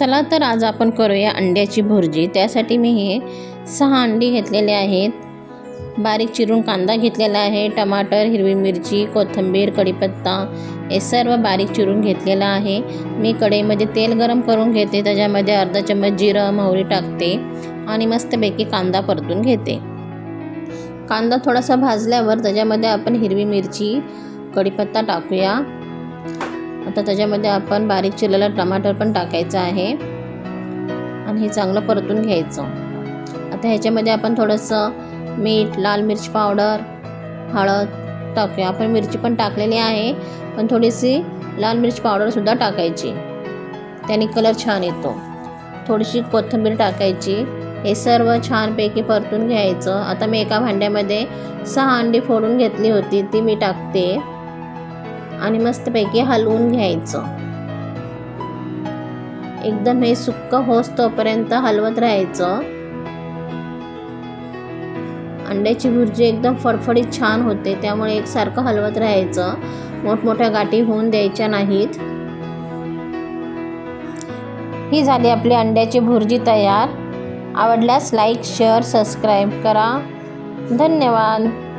चला तर आज आपण करूया अंड्याची भुर्जी. त्यासाठी मी हे सहा अंडी घेतलेले आहेत. बारीक चिरून कांदा घेतलेला आहे टमाटर हिरवी मिरची कोथिंबीर कढीपत्ता हे सर्व बारीक चिरून घेतलेलं आहे. मी कढईमध्ये तेल गरम करून घेते त्याच्यामध्ये अर्धा चम्मच जिरं मोहरी टाकते आणि मस्तपैकी कांदा परतून घेते. कांदा थोडासा भाजल्यावर त्याच्यामध्ये आपण हिरवी मिरची कढीपत्ता टाकूया. आता त्याच्यामध्ये आपण बारीक चिरलेला टमाटर पण टाकायचं आहे. आणि हे चांगलं परतून घ्यायचं. आता ह्याच्यामध्ये आपण थोडंसं मीठ लाल मिरच पावडर हळद टाकूया. आपण मिरची पण टाकलेली आहे पण थोडीशी लाल मिरच पावडरसुद्धा टाकायची. त्याने कलर छान येतो. थोडीशी कोथिंबीर टाकायची. हे सर्व छानपैकी परतून घ्यायचं. आता मी एका भांड्यामध्ये सहा अंडी फोडून घेतली होती ती मी टाकते. आणि मस्तपैकी हलवून घ्यायचं. एकदम हे सुक्क होस तोपर्यंत हलवत राहायचं. अंड्याची भुर्जी एकदम फडफडीत छान होते त्यामुळे एकसारखं हलवत राहायचं. मोठमोठ्या गाठी होऊन द्यायच्या नाहीत. ही झाली आपली अंड्याची भुर्जी तयार. आवडल्यास लाईक शेअर सबस्क्राईब करा. धन्यवाद.